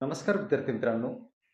नमस्कार विद्यार्थी मित्रांनो.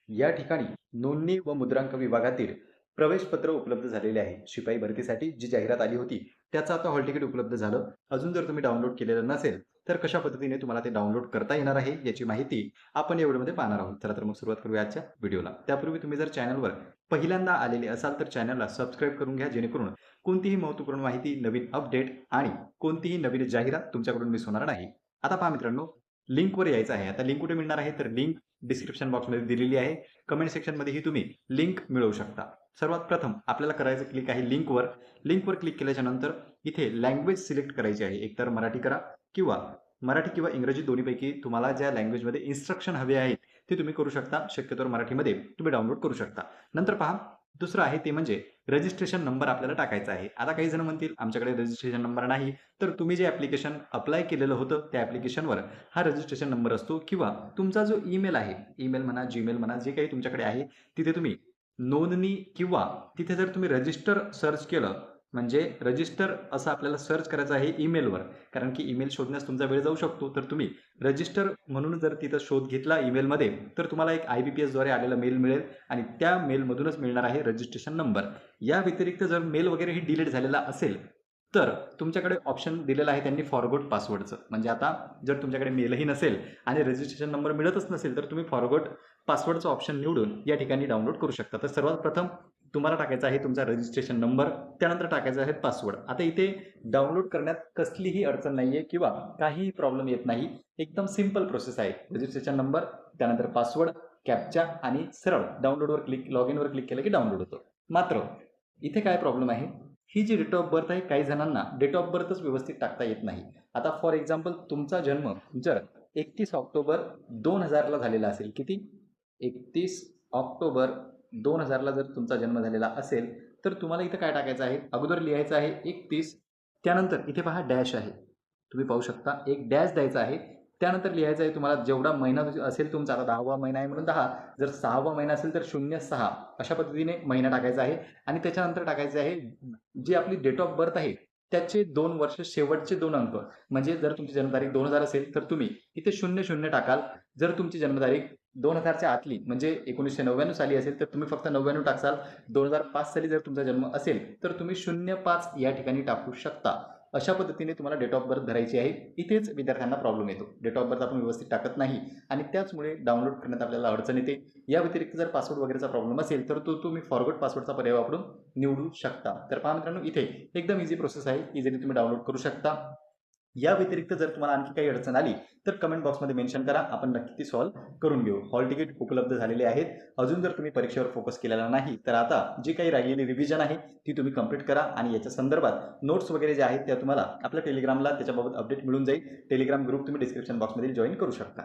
या ठिकाणी नोंदणी व मुद्रांक विभागातील प्रवेशपत्र उपलब्ध झालेले आहे. शिपाई भरतीसाठी जी जाहिरात आली होती त्याचं आता हॉल तिकीट उपलब्ध झालं. अजून जर तुम्ही डाउनलोड केलेलं नसेल तर कशा पद्धतीने तुम्हाला ते डाउनलोड करता येणार आहे याची माहिती आपण या व्हिडिओमध्ये पाहणार आहोत. चला तर मग सुरुवात करूया आजच्या व्हिडिओला. त्यापूर्वी तुम्ही जर चॅनलवर पहिल्यांदा आलेले असाल तर चॅनलला सबस्क्राईब करून घ्या जेणेकरून कोणतीही महत्त्वपूर्ण माहिती नवीन अपडेट आणि कोणतीही नवीन जाहिरात तुमच्याकडून मिस होणार नाही. आता पहा मित्रांनो लिंकवर यायचं आहे. आता लिंक कुठे मिळणार आहे? तर लिंक डिस्क्रिप्शन बॉक्समध्ये दिलेली आहे. कमेंट सेक्शनमध्येही तुम्ही लिंक मिळवू शकता. सर्वात प्रथम आपल्याला करायचं क्लिक आहे लिंकवर लिंकवर क्लिक केल्याच्यानंतर इथे लँग्वेज सिलेक्ट करायची आहे. एकतर मराठी करा किंवा मराठी किंवा इंग्रजी दोन्हीपैकी तुम्हाला ज्या लँग्वेजमध्ये इन्स्ट्रक्शन हवे आहेत ते तुम्ही करू शकता. शक्यतोवर मराठीमध्ये तुम्ही डाउनलोड करू शकता. नंतर पहा दुसरं आहे ते म्हणजे रजिस्ट्रेशन नंबर आपल्याला टाकायचा आहे. आता काही जण म्हणतील आमच्याकडे रजिस्ट्रेशन नंबर नाही. तर तुम्ही जे ॲप्लिकेशन अप्लाय केलेलं होतं त्या ॲप्लिकेशनवर हा रजिस्ट्रेशन नंबर असतो किंवा तुमचा जो ईमेल आहे ईमेल म्हणा जीमेल म्हणा जे काही तुमच्याकडे आहे तिथे तुम्ही नोंदणी किंवा तिथे जर तुम्ही रजिस्टर सर्च केलं म्हणजे रजिस्टर असं आपल्याला सर्च करायचं आहे ईमेलवर कारण की ईमेल शोधण्यास तुमचा वेळ जाऊ शकतो. तर तुम्ही रजिस्टर म्हणून जर तिथं शोध घेतला ईमेलमध्ये तर तुम्हाला एक आय बी पी एसद्वारे आलेला मेल मिळेल आणि त्या मेलमधूनच मिळणार आहे रजिस्ट्रेशन नंबर या व्यतिरिक्त जर मेल वगैरेही डिलीट झालेला असेल तर तुमच्याकडे ऑप्शन दिलेलं आहे त्यांनी फॉरगोट पासवर्डचं म्हणजे आता जर तुमच्याकडे मेलही नसेल आणि रजिस्ट्रेशन नंबर मिळतच नसेल तर तुम्ही फॉरगोट पासवर्डचं ऑप्शन निवडून या ठिकाणी डाउनलोड करू शकता. तर सर्वात प्रथम तुम्हाला टाकायचा आहे तुमचा रजिस्ट्रेशन नंबर त्यानंतर टाकायचा आहे पासवर्ड आता इथे डाउनलोड करण्यात कसलीही अडचण नाही आहे किंवा काहीही प्रॉब्लेम येत नाही. एकदम सिंपल प्रोसेस आहे. रजिस्ट्रेशन नंबर त्यानंतर पासवर्ड कॅपचा आणि सरळ डाउनलोडवर क्लिक लॉग इनवर क्लिक केलं की डाउनलोड होतो. मात्र इथे काय प्रॉब्लेम आहे? ही जी डेट ऑफ बर्थ आहे काही जणांना डेट ऑफ बर्थच व्यवस्थित टाकता येत नाही. आता फॉर एक्झाम्पल तुमचा जन्म जर एकतीस ऑक्टोबर दोन हजारला झालेला असेल किती? एकतीस ऑक्टोबर दोन हजारला जर तुमचा जन्म झालेला असेल तर तुम्हाला इथं काय टाकायचं आहे? अगोदर लिहायचं आहे एकतीस त्यानंतर इथे पहा डॅश आहे. तुम्ही पाहू शकता एक डॅश द्यायचा आहे त्यानंतर लिहायचं आहे तुम्हाला जेवढा महिना असेल तुमचा आता दहावा महिना आहे म्हणून दहा जर सहावा महिना असेल तर शून्य सहा अशा पद्धतीने महिना टाकायचा आहे. आणि त्याच्यानंतर टाकायचं आहे जी आपली डेट ऑफ बर्थ आहे त्याचे दोन वर्ष शेवटचे दोन अंक. म्हणजे जर तुमची जन्मतारीख दोन हजार असेल तर तुम्ही इथे शून्य शून्य टाकाल. जर तुमची जन्मतारीख दोन हजारच्या आतली म्हणजे एकोणीसशे नव्याण्णव साली असेल तर तुम्ही फक्त नव्याण्णव टाकसाल. दोन हजार पाच साली जर तुमचा जन्म असेल तर तुम्ही शून्य पाच या ठिकाणी टाकू शकता. अशा पद्धतीने तुम्हाला डेट ऑफ बर्थ भरायची आहे. इथेच विद्यार्थ्यांना प्रॉब्लेम येतो. डेट ऑफ बर्थ आपण व्यवस्थित टाकत नाही. आणि त्याचमुळे डाउनलोड करण्यात आपल्याला अडचण येते. या व्यतिरिक्त जर पासवर्ड वगैरेचा प्रॉब्लेम असेल तर तो तुम्ही फॉरवर्ड पासवर्डचा पर्याय वापरून निवडू शकता. तर पहा मित्रांनो इथे एकदम इझी प्रोसेस आहे. इझिली तुम्ही डाउनलोड करू शकता. या व्यतिरिक्त जर तुम्हाला आणखी काही अडचण आली तर कमेंट बॉक्समध्ये मेन्शन करा. आपण नक्की ती सॉल्व्ह करून घेऊ. हॉल तिकीट उपलब्ध झालेले आहेत. अजून जर तुम्ही परीक्षेवर फोकस केलेला नाही तर आता जी काही राहिलेली रिव्हिजन आहे ती तुम्ही कंप्लीट करा आणि याच्या संदर्भात नोट्स वगैरे जे आहेत त्या तुम्हाला आपल्या टेलिग्रामला त्याच्याबाबत अपडेट मिळून जाईल. टेलिग्राम ग्रुप तुम्ही डिस्क्रिप्शन बॉक्समध्ये जॉईन करू शकता.